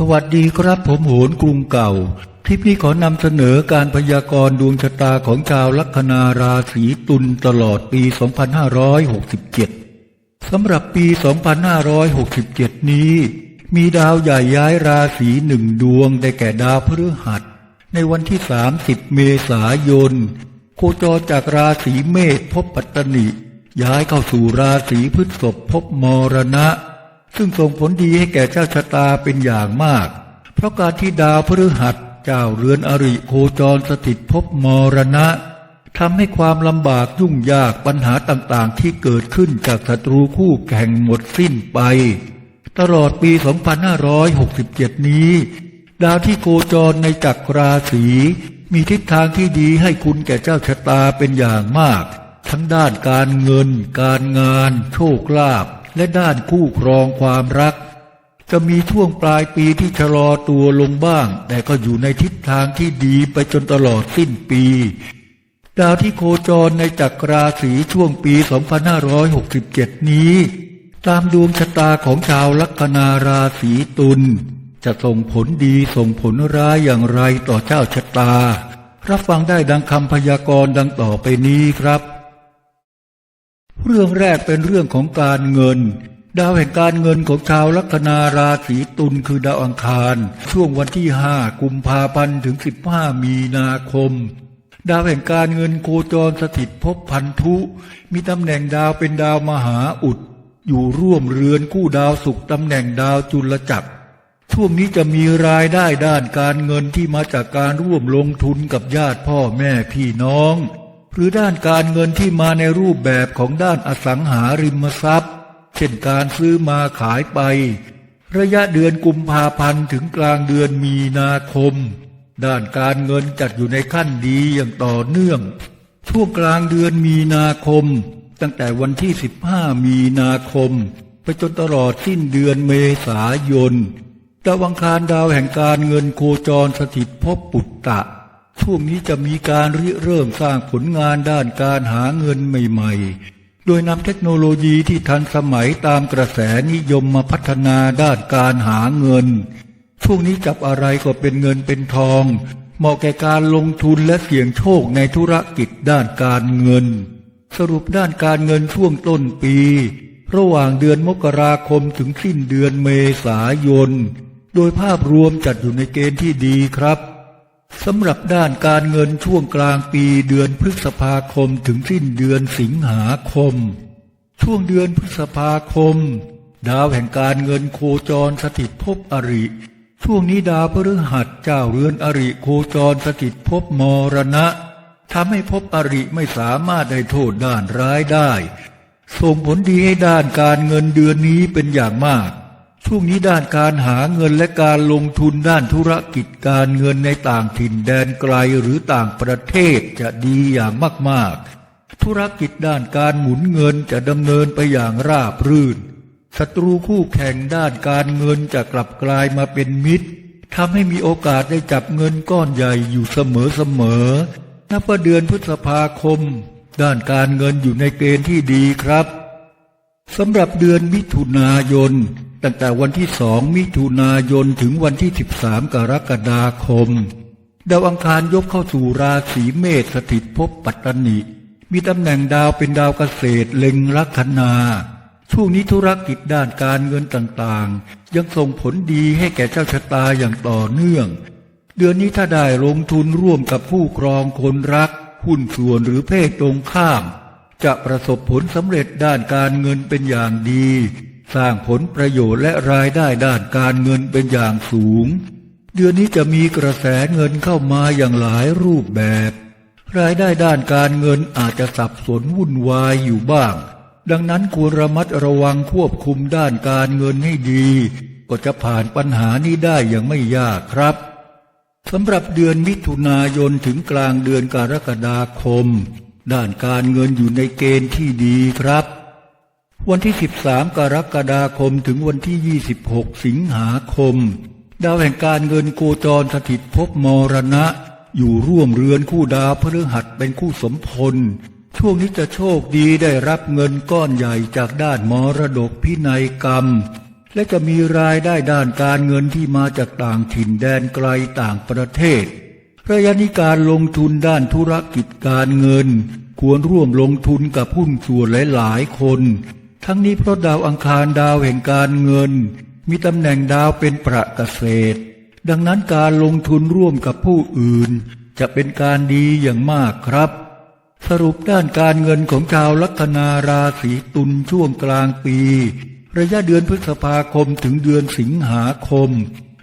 สวัสดีครับผมโหนกรุงเก่า คลิปนี้ขอนำเสนอการพยากรณ์ดวงชะตาของชาวลัคนาราศีตุลตลอดปี 2567 สำหรับปี 2567 นี้ มีดาวใหญ่ย้ายราศีหนึ่งดวงได้แก่ดาวพฤหัส ในวันที่ 30 เมษายน โคจรจากราศีเมษพบปัตตนิ ย้ายเข้าสู่ราศีพฤษภพบมรณะ ซึ่งส่งผลดีให้แก่เจ้าชะตาเป็นอย่างมาก เพราะการที่ดาวพฤหัสเจ้าเรือนอริโคจรสถิตพบมรณะทำให้ความลำบากยุ่งยากปัญหาต่างๆ ที่เกิดขึ้นจากศัตรูคู่แข่งหมดสิ้นไป ตลอดปี 2567 นี้ ดาวที่โคจรในจักรราศีมีทิศทางที่ดีให้คุณแก่เจ้าชะตาเป็นอย่างมาก ทั้งด้านการเงิน การงาน โชคลาภ และด้านคู่ครองความรัก จะมีช่วงปลายปีที่ชะลอตัวลงบ้าง แต่ก็อยู่ในทิศทางที่ดีไปจนตลอดสิ้นปี ดาวที่โคจรในจักรราศีช่วงปี 2567 นี้ ตามดวงชะตาของชาวลัคนาราศีตุลจะส่งผลดีส่งผลร้ายอย่างไรต่อเจ้าชะตา รับฟังได้ดังคำพยากรณ์ดังต่อไปนี้ครับ เรื่องแรกเป็นเรื่องของการเงิน ดาวแห่งการเงินของชาวลัคนาราศีตุลคือดาวอังคาร ช่วงวันที่ห้ากุมภาพันธ์ถึงสิบห้ามีนาคม ดาวแห่งการเงินโคจรสถิตภพพันธุ มีตำแหน่งดาวเป็นดาวมหาอุด อยู่ร่วมเรือนคู่ดาวศุกร์ตำแหน่งดาวจุลจักรช่วงนี้จะมีรายได้ด้านการเงินที่มาจากการร่วมลงทุนกับญาติพ่อแม่พี่น้อง หรือด้านการเงินที่มาในรูปแบบของด้านอสังหาริมทรัพย์ เช่นการซื้อมาขายไป ระยะเดือนกุมภาพันธ์ถึงกลางเดือนมีนาคม ด้านการเงินจัดอยู่ในขั้นดีอย่างต่อเนื่อง ช่วงกลางเดือนมีนาคม ตั้งแต่วันที่ 15 มีนาคม ไปจนตลอดสิ้นเดือนเมษายนดาวอังคารดาวแห่งการเงินโคจรสถิตภพปุตตะ ช่วงนี้จะมีการริเริ่มสร้างผลงานด้านการหาเงินใหม่ๆ โดยนำเทคโนโลยีที่ทันสมัยตามกระแสนิยมมาพัฒนาด้านการหาเงิน ช่วงนี้จับอะไรก็เป็นเงินเป็นทอง เหมาะแก่การลงทุนและเสี่ยงโชคในธุรกิจด้านการเงิน สรุปด้านการเงินช่วงต้นปี ระหว่างเดือนมกราคมถึงสิ้นเดือนเมษายน โดยภาพรวมจัดอยู่ในเกณฑ์ที่ดีครับ สำหรับด้านการเงินช่วงกลางปีเดือนพฤษภาคมถึงสิ้นเดือนสิงหาคม ช่วงเดือนพฤษภาคม ดาวแห่งการเงินโคจรสถิตภพอริ ช่วงนี้ดาวพฤหัสเจ้าเรือนอริโคจรสถิตภพมรณะทำให้ภพอริไม่สามารถได้โทษด้านร้ายได้ ส่งผลดีให้ด้านการเงินเดือนนี้เป็นอย่างมาก ช่วงนี้ด้านการหาเงินและการลงทุนด้านธุรกิจการเงินในต่างถิ่นแดนไกลหรือต่างประเทศจะดีอย่างมาก ๆ ธุรกิจด้านการหมุนเงินจะดำเนินไปอย่างราบรื่น ศัตรูคู่แข่งด้านการเงินจะกลับกลายมาเป็นมิตรทำให้มีโอกาสได้จับเงินก้อนใหญ่อยู่เสมอๆนับว่าเดือนพฤษภาคม ด้านการเงินอยู่ในเกณฑ์ที่ดีครับสำหรับเดือนมิถุนายน ตั้งแต่วันที่สองมิถุนายนถึงวันที่ 13 กรกฎาคม ดาวอังคารยกเข้าสู่ราศีเมษสถิตภพปัตตนิมีตำแหน่งดาวเป็นดาวเกษตรเล็งลัคนา ช่วงนี้ธุรกิจด้านการเงินต่างๆ ยังส่งผลดีให้แก่เจ้าชะตาอย่างต่อเนื่อง เดือนนี้ถ้าได้ลงทุนร่วมกับผู้ครองคนรัก หุ้นส่วนหรือเพศตรงข้าม จะประสบผลสำเร็จด้านการเงินเป็นอย่างดี สร้างผลประโยชน์และรายได้ด้านการเงินเป็นอย่างสูง เดือนนี้จะมีกระแสเงินเข้ามาอย่างหลายรูปแบบ รายได้ด้านการเงินอาจจะสับสนวุ่นวายอยู่บ้าง ดังนั้นควรระมัดระวังควบคุมด้านการเงินให้ดี ก็จะผ่านปัญหานี้ได้อย่างไม่ยากครับสำหรับเดือนมิถุนายนถึงกลางเดือนกรกฎาคม ด้านการเงินอยู่ในเกณฑ์ที่ดีครับ วันที่ 13 กรกฎาคมถึงวันที่ 26 สิงหาคม ดาวแห่งการเงินโคจรสถิตภพมรณะ อยู่ร่วมเรือนคู่ดาวพฤหัสเป็นคู่สมพล ช่วงนี้จะโชคดีได้รับเงินก้อนใหญ่จากด้านมรดกพินัยกรรม และจะมีรายได้ด้านการเงินที่มาจากต่างถิ่นแดนไกลต่างประเทศระยะนี้การลงทุนด้านธุรกิจการเงิน ควรร่วมลงทุนกับหุ้นส่วนหลายๆคน ทั้งนี้เพราะดาวอังคารดาวแห่งการเงิน มีตำแหน่งดาวเป็นประเกษตร ดังนั้นการลงทุนร่วมกับผู้อื่น จะเป็นการดีอย่างมากครับ สรุปด้านการเงินของชาวลัคนาราศีตุลช่วงกลางปี ระยะเดือนพฤษภาคมถึงเดือนสิงหาคม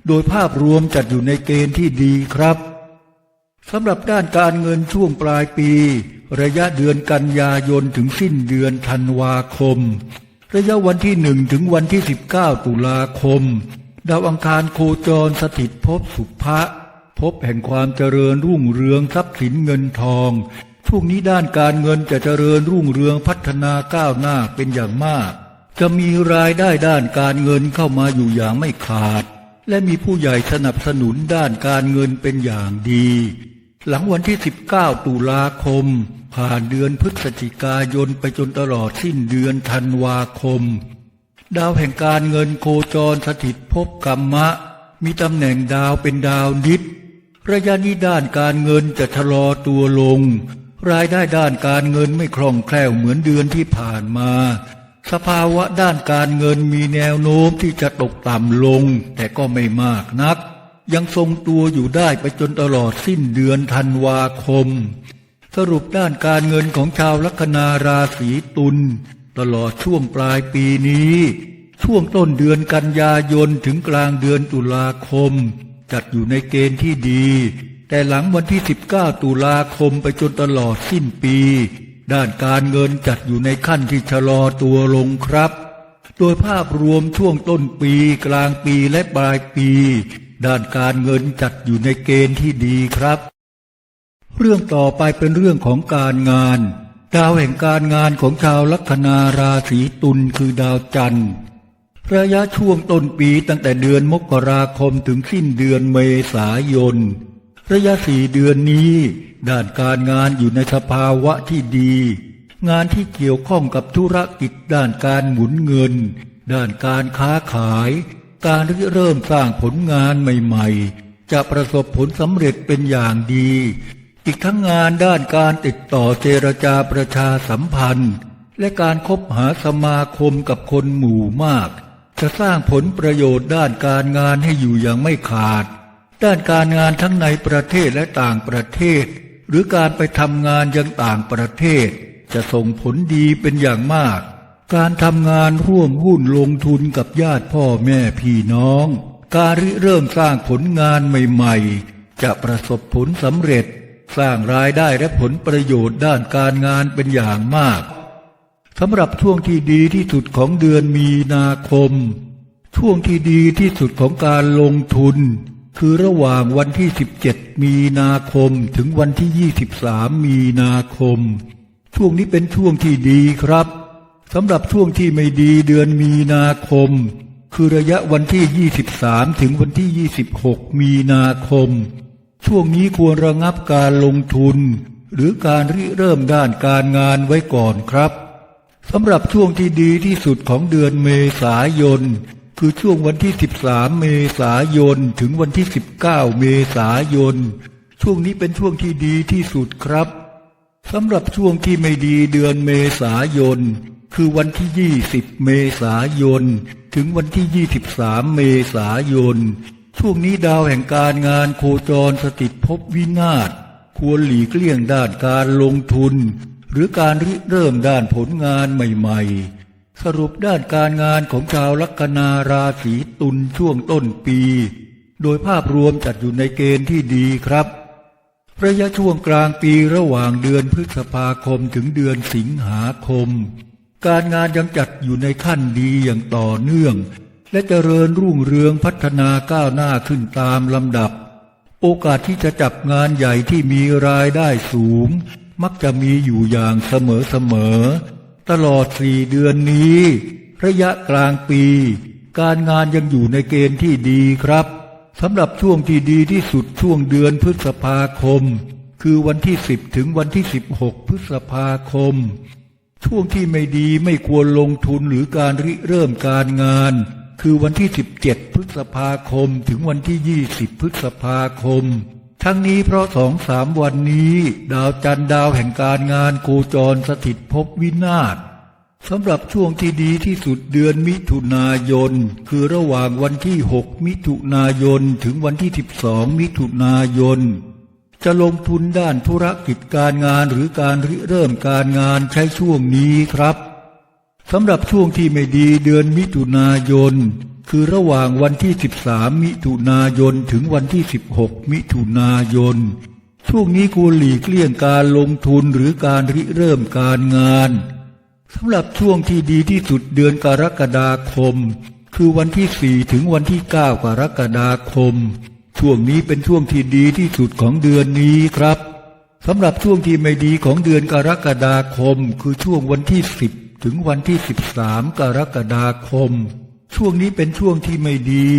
โดยภาพรวมจัดอยู่ในเกณฑ์ที่ดีครับ สำหรับด้านการเงินช่วงปลายปี ระยะเดือนกันยายนถึงสิ้นเดือนธันวาคม ระยะวันที่หนึ่งถึงวันที่ 19 ตุลาคม ดาวอังคารโคจรสถิตภพสุภะพบแห่งความเจริญรุ่งเรืองทรัพย์สินเงินทอง ช่วงนี้ด้านการเงินจะเจริญรุ่งเรืองพัฒนาก้าวหน้าเป็นอย่างมาก จะมีรายได้ด้านการเงินเข้ามาอยู่อย่างไม่ขาด และมีผู้ใหญ่สนับสนุนด้านการเงินเป็นอย่างดี หลังวันที่ 19 ตุลาคม ผ่านเดือนพฤศจิกายนไปจนตลอดสิ้นเดือนธันวาคม ดาวแห่งการเงินโคจรสถิตภพกรรมะ มีตำแหน่งดาวเป็นดาวนิด ระยะนี้ด้านการเงินจะชะลอตัวลง รายได้ด้านการเงินไม่คล่องแคล่วเหมือนเดือนที่ผ่านมา สภาวะด้านการเงินมีแนวโน้มที่จะตกต่ำลง แต่ก็ไม่มากนัก ยังทรงตัวอยู่ได้ไปจนตลอดสิ้นเดือนธันวาคม สรุปด้านการเงินของชาวลัคนาราศีตุลตลอดช่วงปลายปีนี้ ช่วงต้นเดือนกันยายนถึงกลางเดือนตุลาคม จัดอยู่ในเกณฑ์ที่ดี แต่หลังวันที่ 19 ตุลาคมไปจนตลอดสิ้นปี ด้านการเงินจัดอยู่ในขั้นที่ชะลอตัวลงครับ โดยภาพรวมช่วงต้นปีกลางปีและปลายปี ด้านการเงินจัดอยู่ในเกณฑ์ที่ดีครับ เรื่องต่อไปเป็นเรื่องของการงาน ดาวแห่งการงานของชาวลัคนาราศีตุลคือดาวจันทร์ระยะช่วงต้นปีตั้งแต่เดือนมกราคมถึงสิ้นเดือนเมษายน ระยะสี่เดือนนี้ ด้านการงานอยู่ในสภาวะที่ดี งานที่เกี่ยวข้องกับธุรกิจด้านการหมุนเงิน ด้านการค้าขาย การริเริ่มสร้างผลงานใหม่ๆ จะประสบผลสำเร็จเป็นอย่างดี อีกทั้งงานด้านการติดต่อเจรจาประชาสัมพันธ์ และการคบหาสมาคมกับคนหมู่มาก จะสร้างผลประโยชน์ด้านการงานให้อยู่อย่างไม่ขาด ด้านการงานทั้งในประเทศและต่างประเทศ หรือการไปทำงานยังต่างประเทศ จะส่งผลดีเป็นอย่างมาก การทำงานร่วมหุ้นลงทุนกับญาติพ่อแม่พี่น้อง การริเริ่มสร้างผลงานใหม่ๆ จะประสบผลสำเร็จ สร้างรายได้และผลประโยชน์ด้านการงานเป็นอย่างมากสำหรับช่วงที่ดีที่สุดของเดือนมีนาคม ช่วงที่ดีที่สุดของการลงทุน คือระหว่างวันที่ 17 มีนาคมถึงวันที่ 23 มีนาคม ช่วงนี้เป็นช่วงที่ดีครับ สำหรับช่วงที่ไม่ดีเดือนมีนาคม คือระยะวันที่ 23 ถึงวันที่ 26 มีนาคม ช่วงนี้ควรระงับการลงทุน หรือการริเริ่มด้านการงานไว้ก่อนครับสำหรับช่วงที่ดีที่สุดของเดือนเมษายน คือช่วงวันที่ 13 เมษายน ถึงวันที่ 19 เมษายน ช่วงนี้เป็นช่วงที่ดีที่สุดครับสำหรับช่วงที่ไม่ดีเดือนเมษายน คือวันที่ 20 เมษายน ถึงวันที่ 23 เมษายน ช่วงนี้ดาวแห่งการงานโคจรสถิตภพวินาศ ควรหลีกเลี่ยงด้านการลงทุน หรือการริเริ่มด้านผลงานใหม่ๆ สรุปด้านการงานของชาวลัคนาราศีตุลช่วงต้นปี โดยภาพรวมจัดอยู่ในเกณฑ์ที่ดีครับระยะช่วงกลางปีระหว่างเดือนพฤษภาคมถึงเดือนสิงหาคม การงานยังจัดอยู่ในขั้นดีอย่างต่อเนื่อง และเจริญรุ่งเรืองพัฒนาก้าวหน้าขึ้นตามลำดับ โอกาสที่จะจับงานใหญ่ที่มีรายได้สูง มักจะมีอยู่อย่างเสมอๆตลอดสี่เดือนนี้ ระยะกลางปี การงานยังอยู่ในเกณฑ์ที่ดีครับสำหรับช่วงที่ดีที่สุดช่วงเดือนพฤษภาคม คือวันที่ 10 ถึงวันที่ 16 พฤษภาคม ช่วงที่ไม่ดีไม่ควรลงทุนหรือการริเริ่มการงาน คือวันที่ 17 พฤษภาคมถึงวันที่ 20 พฤษภาคม ทั้งนี้เพราะสองสามวันนี้ ดาวจันทร์ดาวแห่งการงานโคจรสถิตภพวินาศสำหรับช่วงที่ดีที่สุดเดือนมิถุนายน คือระหว่างวันที่ 6 มิถุนายนถึงวันที่ 12 มิถุนายน จะลงทุนด้านธุรกิจการงานหรือการริเริ่มการงานใช้ช่วงนี้ครับสำหรับช่วงที่ไม่ดีเดือนมิถุนายน คือระหว่างวันที่ 13 มิถุนายนถึงวันที่ 16 มิถุนายน ช่วงนี้ควรหลีกเลี่ยงการลงทุนหรือการริเริ่มการงานสำหรับช่วงที่ดีที่สุดเดือนกรกฎาคม คือวันที่ 4 ถึงวันที่ 9 กรกฎาคม ช่วงนี้เป็นช่วงที่ดีที่สุดของเดือนนี้ครับสำหรับช่วงที่ไม่ดีของเดือนกรกฎาคม คือช่วงวันที่ 10 ถึงวันที่ 13 กรกฎาคม ช่วงนี้เป็นช่วงที่ไม่ดี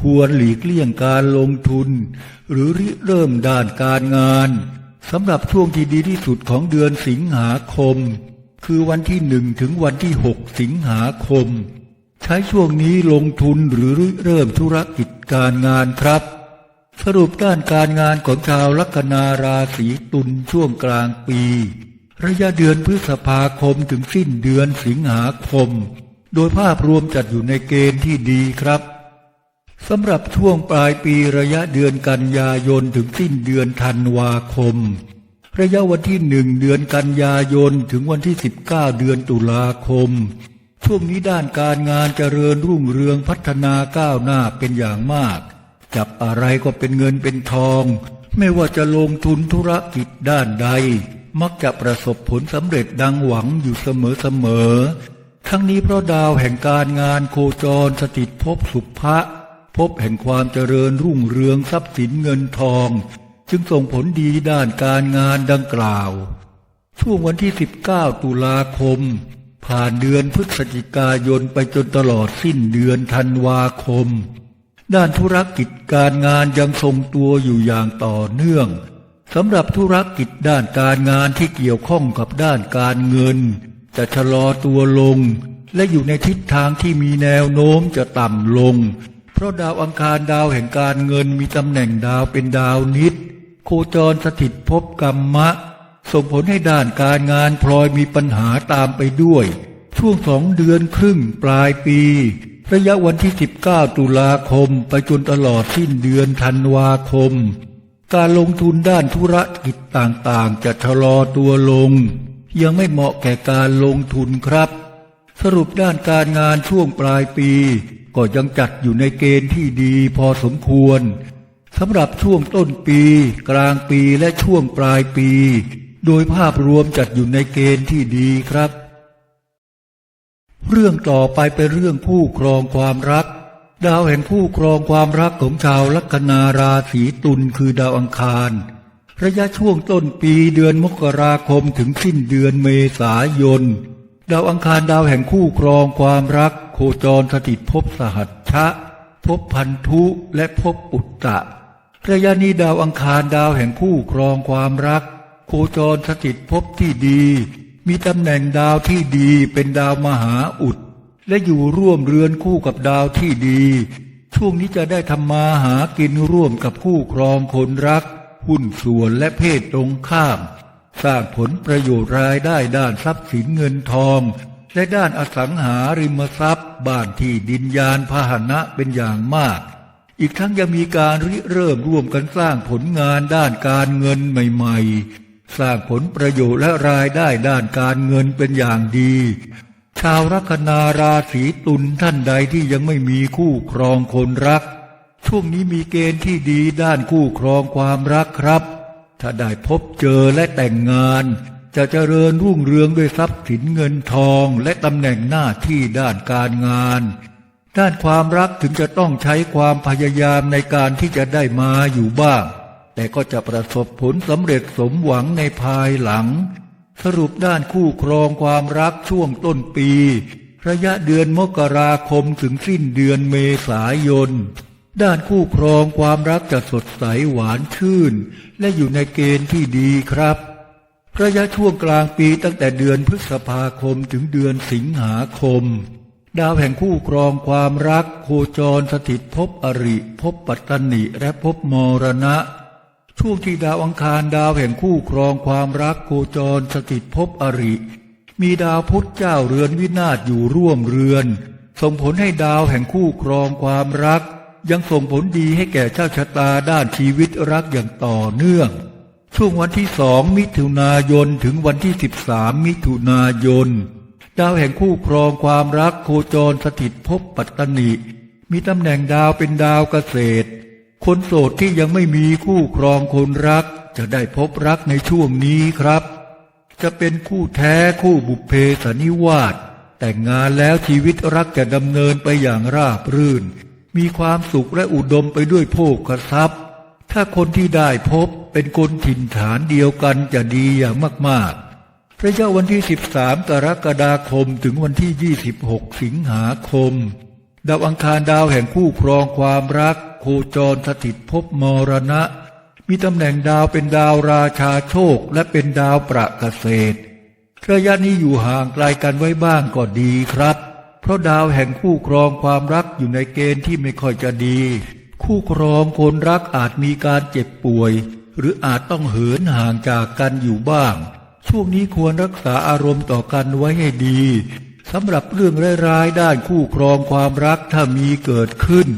ควรหลีกเลี่ยงการลงทุน หรือริเริ่มด้านการงานสำหรับช่วงที่ดีที่สุดของเดือนสิงหาคม คือวันที่หนึ่งถึงวันที่ 6 สิงหาคม ใช้ช่วงนี้ลงทุนหรือริเริ่มธุรกิจการงานครับ สรุปด้านการงานของชาวลัคนาราศีตุลช่วงกลางปี ระยะเดือนพฤษภาคมถึงสิ้นเดือนสิงหาคม โดยภาพรวมจัดอยู่ในเกณฑ์ที่ดีครับสำหรับช่วงปลายปีระยะเดือนกันยายนถึงสิ้นเดือนธันวาคม ระยะวันที่หนึ่งเดือนกันยายนถึงวันที่ 19 เดือนตุลาคม ช่วงนี้ด้านการงานเจริญรุ่งเรืองพัฒนาก้าวหน้าเป็นอย่างมาก จับอะไรก็เป็นเงินเป็นทอง ไม่ว่าจะลงทุนธุรกิจด้านใด มักจะประสบผลสำเร็จดังหวังอยู่เสมอๆทั้งนี้เพราะดาวแห่งการงานโคจรสถิตภพสุภะพบแห่งความเจริญรุ่งเรืองทรัพย์สินเงินทอง จึงส่งผลดีด้านการงานดังกล่าว ช่วงวันที่ 19 ตุลาคม ผ่านเดือนพฤศจิกายนไปจนตลอดสิ้นเดือนธันวาคม ด้านธุรกิจการงานยังทรงตัวอยู่อย่างต่อเนื่องสำหรับธุรกิจด้านการงานที่เกี่ยวข้องกับด้านการเงิน จะชะลอตัวลง และอยู่ในทิศทางที่มีแนวโน้มจะต่ำลง เพราะดาวอังคารดาวแห่งการเงินมีตำแหน่งดาวเป็นดาวนิด โคจรสถิตภพกรรมะ ส่งผลให้ด้านการงานพลอยมีปัญหาตามไปด้วย ช่วงสองเดือนครึ่งปลายปี ระยะวันที่ 19 ตุลาคม ไปจนตลอดสิ้นเดือนธันวาคม การลงทุนด้านธุรกิจต่างๆ จะชะลอตัวลง ยังไม่เหมาะแก่การลงทุนครับ สรุปด้านการงานช่วงปลายปี ก็ยังจัดอยู่ในเกณฑ์ที่ดีพอสมควรสำหรับช่วงต้นปี กลางปีและช่วงปลายปี โดยภาพรวมจัดอยู่ในเกณฑ์ที่ดีครับ เรื่องต่อไปเป็นเรื่องผู้ครองความรัก ดาวแห่งผู้ครองความรักของชาวลัคนาราศีตุลคือดาวอังคาร ระยะช่วงต้นปีเดือนมกราคมถึงสิ้นเดือนเมษายน ดาวอังคารดาวแห่งคู่ครองความรัก โคจรสถิตภพสหัชชะภพพันธุและภพอุตตะระยะนี้ดาวอังคารดาวแห่งคู่ครองความรัก โคจรสถิตภพที่ดี มีตำแหน่งดาวที่ดีเป็นดาวมหาอุด และอยู่ร่วมเรือนคู่กับดาวที่ดี ช่วงนี้จะได้ทำมาหากินร่วมกับคู่ครองคนรัก หุ้นส่วนและเพศตรงข้าม สร้างผลประโยชน์รายได้ด้านทรัพย์สินเงินทอง และด้านอสังหาริมทรัพย์ บ้านที่ดินยานพาหนะเป็นอย่างมาก อีกทั้งยังมีการริเริ่มร่วมกันสร้างผลงานด้านการเงินใหม่ ๆ สร้างผลประโยชน์และรายได้ด้านการเงินเป็นอย่างดี ชาวลัคนาราศีตุลท่านใดที่ยังไม่มีคู่ครองคนรัก ช่วงนี้มีเกณฑ์ที่ดีด้านคู่ครองความรักครับ ถ้าได้พบเจอและแต่งงาน จะเจริญรุ่งเรืองด้วยทรัพย์สินเงินทองและตำแหน่งหน้าที่ด้านการงานด้านความรักถึงจะต้องใช้ความพยายามในการที่จะได้มาอยู่บ้าง แต่ก็จะประสบผลสำเร็จสมหวังในภายหลัง สรุปด้านคู่ครองความรักช่วงต้นปี ระยะเดือนมกราคมถึงสิ้นเดือนเมษายน ด้านคู่ครองความรักจะสดใสหวานชื่น และอยู่ในเกณฑ์ที่ดีครับ ระยะช่วงกลางปีตั้งแต่เดือนพฤษภาคมถึงเดือนสิงหาคม ดาวแห่งคู่ครองความรัก โคจรสถิตภพอริภพปัตตนิและภพมรณะ ช่วงที่ดาวอังคารดาวแห่งคู่ครองความรักโคจรสถิตภพอริ มีดาวพุธเจ้าเรือนวินาศอยู่ร่วมเรือน ส่งผลให้ดาวแห่งคู่ครองความรัก ยังส่งผลดีให้แก่เจ้าชะตาด้านชีวิตรักอย่างต่อเนื่อง ช่วงวันที่สองมิถุนายนถึงวันที่สิบสามมิถุนายน ดาวแห่งคู่ครองความรักโคจรสถิตภพปัตตนิมีตำแหน่งดาวเป็นดาวเกษตร คนโสดที่ยังไม่มีคู่ครองคนรัก จะได้พบรักในช่วงนี้ครับ จะเป็นคู่แท้คู่บุพเพสนนิวาสแต่งงานแล้วชีวิตรักจะดำเนินไปอย่างราบรื่น มีความสุขและอุดมไปด้วยโภคทรัพย์ ถ้าคนที่ได้พบเป็นคนถิ่นฐานเดียวกันจะดีอย่างมากๆระยะวันที่ 13 กรกฎาคมถึงวันที่ 26 สิงหาคม ดาวอังคารดาวแห่งคู่ครองความรัก โคจรสถิตภพมรณะ มีตำแหน่งดาวเป็นดาวราชาโชคและเป็นดาวประเกษตรระยะนี้อยู่ห่างไกลกันไว้บ้างก็ดีครับ เพราะดาวแห่งคู่ครองความรักอยู่ในเกณฑ์ที่ไม่ค่อยจะดี คู่ครองคนรักอาจมีการเจ็บป่วย หรืออาจต้องเหินห่างจากกันอยู่บ้าง ช่วงนี้ควรรักษาอารมณ์ต่อกันไว้ให้ดีสำหรับเรื่องร้ายๆด้านคู่ครองความรักถ้ามีเกิดขึ้น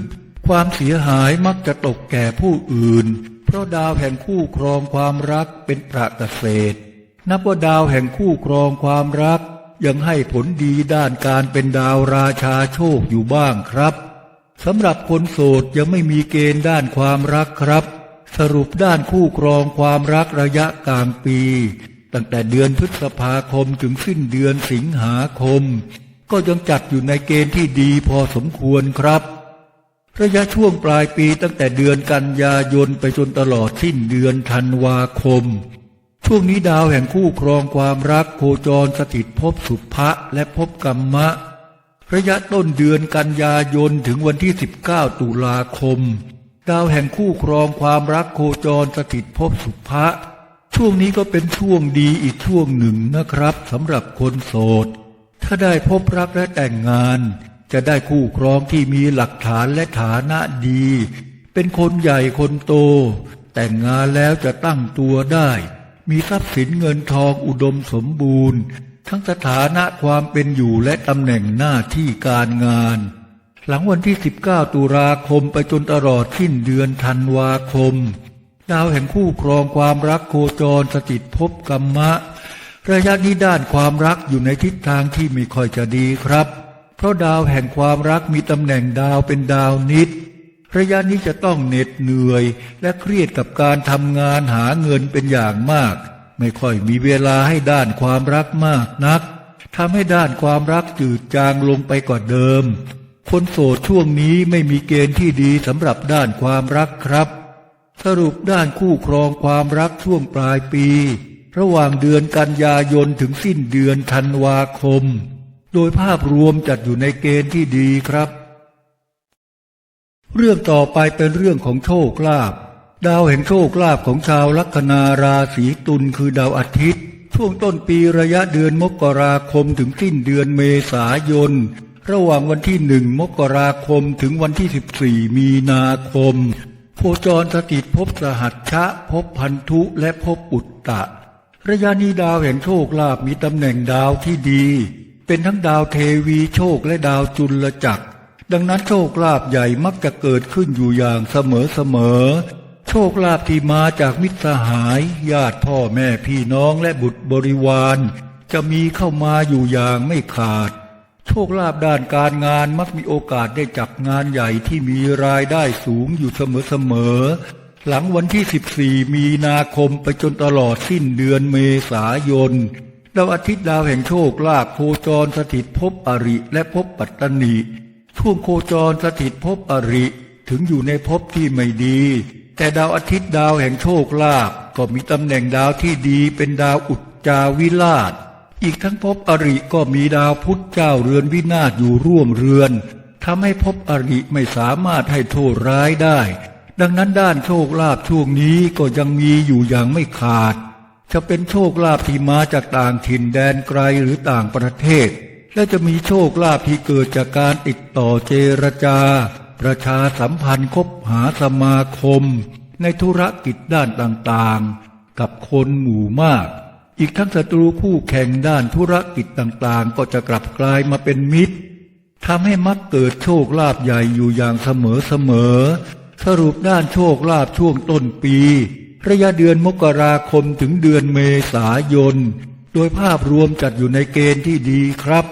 ความเสียหายมักจะตกแก่ผู้อื่น เพราะดาวแห่งคู่ครองความรักเป็นประเกษตรนับว่าดาวแห่งคู่ครองความรัก ยังให้ผลดีด้านการเป็นดาวราชาโชคอยู่บ้างครับสำหรับคนโสดยังไม่มีเกณฑ์ด้านความรักครับ สรุปด้านคู่ครองความรักระยะกลางปี ตั้งแต่เดือนพฤษภาคมถึงสิ้นเดือนสิงหาคม ก็ยังจัดอยู่ในเกณฑ์ที่ดีพอสมควรครับ ระยะช่วงปลายปีตั้งแต่เดือนกันยายนไปจนตลอดสิ้นเดือนธันวาคม ช่วงนี้ดาวแห่งคู่ครองความรักโคจรสถิตภพสุภะและภพกรรมะ ระยะต้นเดือนกันยายนถึงวันที่ 19 ตุลาคม ดาวแห่งคู่ครองความรักโคจรสถิตภพสุภะช่วงนี้ก็เป็นช่วงดีอีกช่วงหนึ่งนะครับสำหรับคนโสด ถ้าได้พบรักและแต่งงาน จะได้คู่ครองที่มีหลักฐานและฐานะดี เป็นคนใหญ่คนโต แต่งงานแล้วจะตั้งตัวได้ มีทรัพย์สินเงินทองอุดมสมบูรณ์ ทั้งสถานะความเป็นอยู่และตำแหน่งหน้าที่การงาน หลังวันที่ 19 ตุลาคมไปจนตลอดสิ้นเดือนธันวาคม ดาวแห่งคู่ครองความรักโคจรสถิตภพกรรมะ ระยะนี้ด้านความรักอยู่ในทิศทางที่ไม่ค่อยจะดีครับ เพราะดาวแห่งความรักมีตำแหน่งดาวเป็นดาวนิด ระยะนี้จะต้องเหน็ดเหนื่อย และเครียดกับการทำงานหาเงินเป็นอย่างมาก ไม่ค่อยมีเวลาให้ด้านความรักมากนักทำให้ด้านความรักจืดจางลงไปกว่าเดิม คนโสดช่วงนี้ไม่มีเกณฑ์ที่ดีสำหรับด้านความรักครับ สรุปด้านคู่ครองความรักช่วงปลายปี ระหว่างเดือนกันยายนถึงสิ้นเดือนธันวาคม โดยภาพรวมจัดอยู่ในเกณฑ์ที่ดีครับ เรื่องต่อไปเป็นเรื่องของโชคลาภดาวแห่งโชคลาภของชาวลัคนาราศีตุลคือดาวอาทิตย์ ช่วงต้นปีระยะเดือนมกราคมถึงสิ้นเดือนเมษายน ระหว่างวันที่หนึ่งมกราคมถึงวันที่สิบสี่มีนาคม โคจรสถิตภพสหัชชะภพพันธุและภพอุตตะ ระยะนี้ดาวแห่งโชคลาภมีตำแหน่งดาวที่ดี เป็นทั้งดาวเทวีโชคและดาวจุลจักร ดังนั้นโชคลาภใหญ่มักจะเกิดขึ้นอยู่อย่างเสมอเสมอ โชคลาภที่มาจากมิตรสหาย ญาติพ่อแม่พี่น้องและบุตรบริวาร จะมีเข้ามาอยู่อย่างไม่ขาด โชคลาภด้านการงานมักมีโอกาสได้จับงานใหญ่ที่มีรายได้สูงอยู่เสมอๆหลังวันที่ 14 มีนาคมไปจนตลอดสิ้นเดือนเมษายน ดาวอาทิตย์ดาวแห่งโชคลาภโคจรสถิตภพอริ และภพปัตตนิช่วงโคจรสถิตภพอริ ถึงอยู่ในภพที่ไม่ดี แต่ดาวอาทิตย์ดาวแห่งโชคลาภก็มีตำแหน่งดาวที่ดีเป็นดาวอุจจาวิลาศอีกทั้งภพอริก็มีดาวพุธเจ้าเรือนวินาศอยู่ร่วมเรือนทำให้ภพอริไม่สามารถให้โทษร้ายได้ ดังนั้นด้านโชคลาภช่วงนี้ก็ยังมีอยู่อย่างไม่ขาด จะเป็นโชคลาภที่มาจากต่างถิ่นแดนไกลหรือต่างประเทศ และจะมีโชคลาภที่เกิดจากการติดต่อเจรจา ประชาสัมพันธ์คบหาสมาคม ในธุรกิจด้านต่างๆ กับคนหมู่มาก อีกทั้งศัตรูคู่แข่งด้านธุรกิจต่างๆ ก็จะกลับกลายมาเป็นมิตรทำให้มักเกิดโชคลาภใหญ่อยู่อย่างเสมอเสมอสรุปด้านโชคลาภช่วงต้นปี ระยะเดือนมกราคมถึงเดือนเมษายน โดยภาพรวมจัดอยู่ในเกณฑ์ที่ดีครับ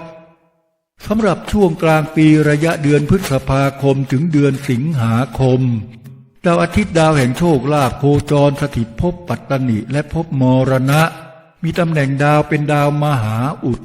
สำหรับช่วงกลางปีระยะเดือนพฤษภาคมถึงเดือนสิงหาคม ดาวอาทิตย์ดาวแห่งโชคลาภโคจรสถิตภพปัตตนิและภพมรณะ มีตำแหน่งดาวเป็นดาวมหาอุด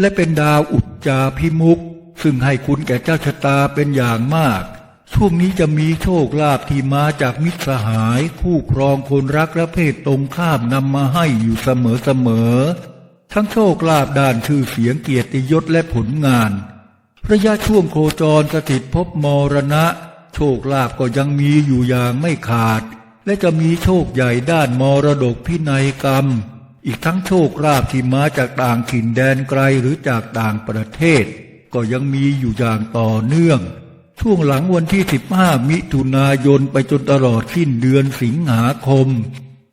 และเป็นดาวอุจจาพิมุกซึ่งให้คุณแก่เจ้าชะตาเป็นอย่างมาก ช่วงนี้จะมีโชคลาภที่มาจากมิตรสหาย คู่ครองคนรักและเพศตรงข้ามนำมาให้อยู่เสมอๆทั้งโชคลาภด้านชื่อเสียงเกียรติยศและผลงาน ระยะช่วงโคจรสถิตภพมรณะ โชคลาภก็ยังมีอยู่อย่างไม่ขาด และจะมีโชคใหญ่ด้านมรดกพินัยกรรม อีกทั้งโชคลาภที่มาจากต่างถิ่นแดนไกลหรือจากต่างประเทศ ก็ยังมีอยู่อย่างต่อเนื่อง ช่วงหลังวันที่ 15 มิถุนายนไปจนตลอดสิ้นเดือนสิงหาคม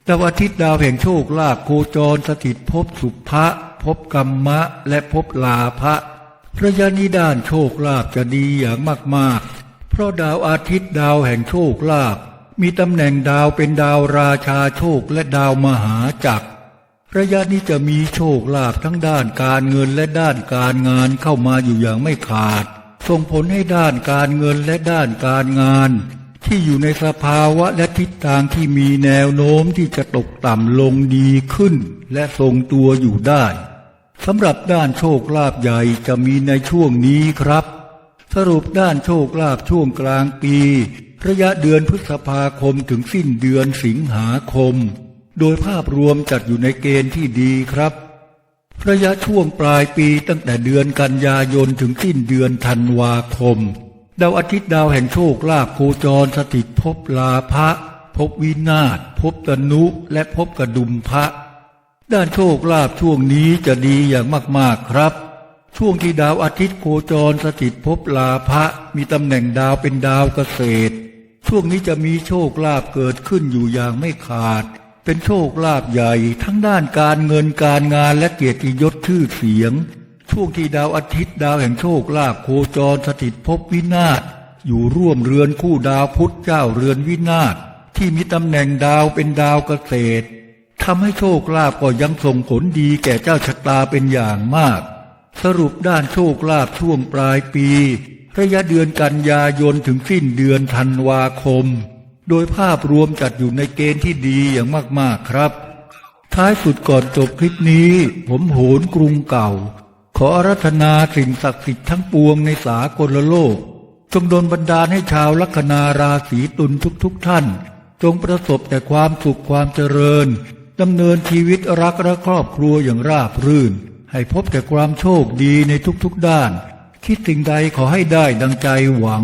ดาวอาทิตย์ดาวแห่งโชคลาภโคจรสถิตภพสุภะภพกรรมะ และภพลาภะระยะนี้ด้านโชคลาภจะดีอย่างมากๆ เพราะดาวอาทิตย์ดาวแห่งโชคลาภมีตำแหน่งดาวเป็นดาวราชาโชคและดาวมหาจักรระยะนี้จะมีโชคลาภทั้งด้านการเงินและด้านการงานเข้ามาอยู่อย่างไม่ขาด ส่งผลให้ด้านการเงินและด้านการงาน ที่อยู่ในสภาวะและทิศทางที่มีแนวโน้มที่จะตกต่ำลงดีขึ้น และทรงตัวอยู่ได้สำหรับด้านโชคลาภใหญ่จะมีในช่วงนี้ครับ สรุปด้านโชคลาภช่วงกลางปี ระยะเดือนพฤษภาคมถึงสิ้นเดือนสิงหาคม โดยภาพรวมจัดอยู่ในเกณฑ์ที่ดีครับ ระยะช่วงปลายปีตั้งแต่เดือนกันยายนถึงสิ้นเดือนธันวาคม ดาวอาทิตย์ดาวแห่งโชคลาภโคจรสถิตภพลาภะภพวินาศภพตนุและภพกระดุมพระ ด้านโชคลาภช่วงนี้จะดีอย่างมากๆครับ ช่วงที่ดาวอาทิตย์โคจรสถิตภพลาภะมีตำแหน่งดาวเป็นดาวเกษตร ช่วงนี้จะมีโชคลาภเกิดขึ้นอยู่อย่างไม่ขาด เป็นโชคลาภใหญ่ทั้งด้านการเงินการงานและเกียรติยศชื่อเสียง ช่วงที่ดาวอาทิตย์ดาวแห่งโชคลาภโคจรสถิตภพวินาศอยู่ร่วมเรือนคู่ดาวพุธเจ้าเรือนวินาศที่มีตำแหน่งดาวเป็นดาวเกษตรทำให้โชคลาภก็ยังส่งผลดีแก่เจ้าชะตาเป็นอย่างมาก สรุปด้านโชคลาภช่วงปลายปี ระยะเดือนกันยายนถึงสิ้นเดือนธันวาคม โดยภาพรวมจัดอยู่ในเกณฑ์ที่ดีอย่างมากๆครับ ท้ายสุดก่อนจบคลิปนี้ ผมโหนกรุงเก่า ขออารัธนาสิ่งศักดิ์สิทธิ์ทั้งปวงในสากลโลก จงดลบันดาลให้ชาวลัคนาราศีตุลทุกๆทท่าน จงประสบแต่ความสุขความเจริญดำเนินชีวิตรักและครอบครัวอย่างราบรื่น ให้พบแต่ความโชคดีในทุกๆด้าน คิดสิ่งใดขอให้ได้ดังใจหวัง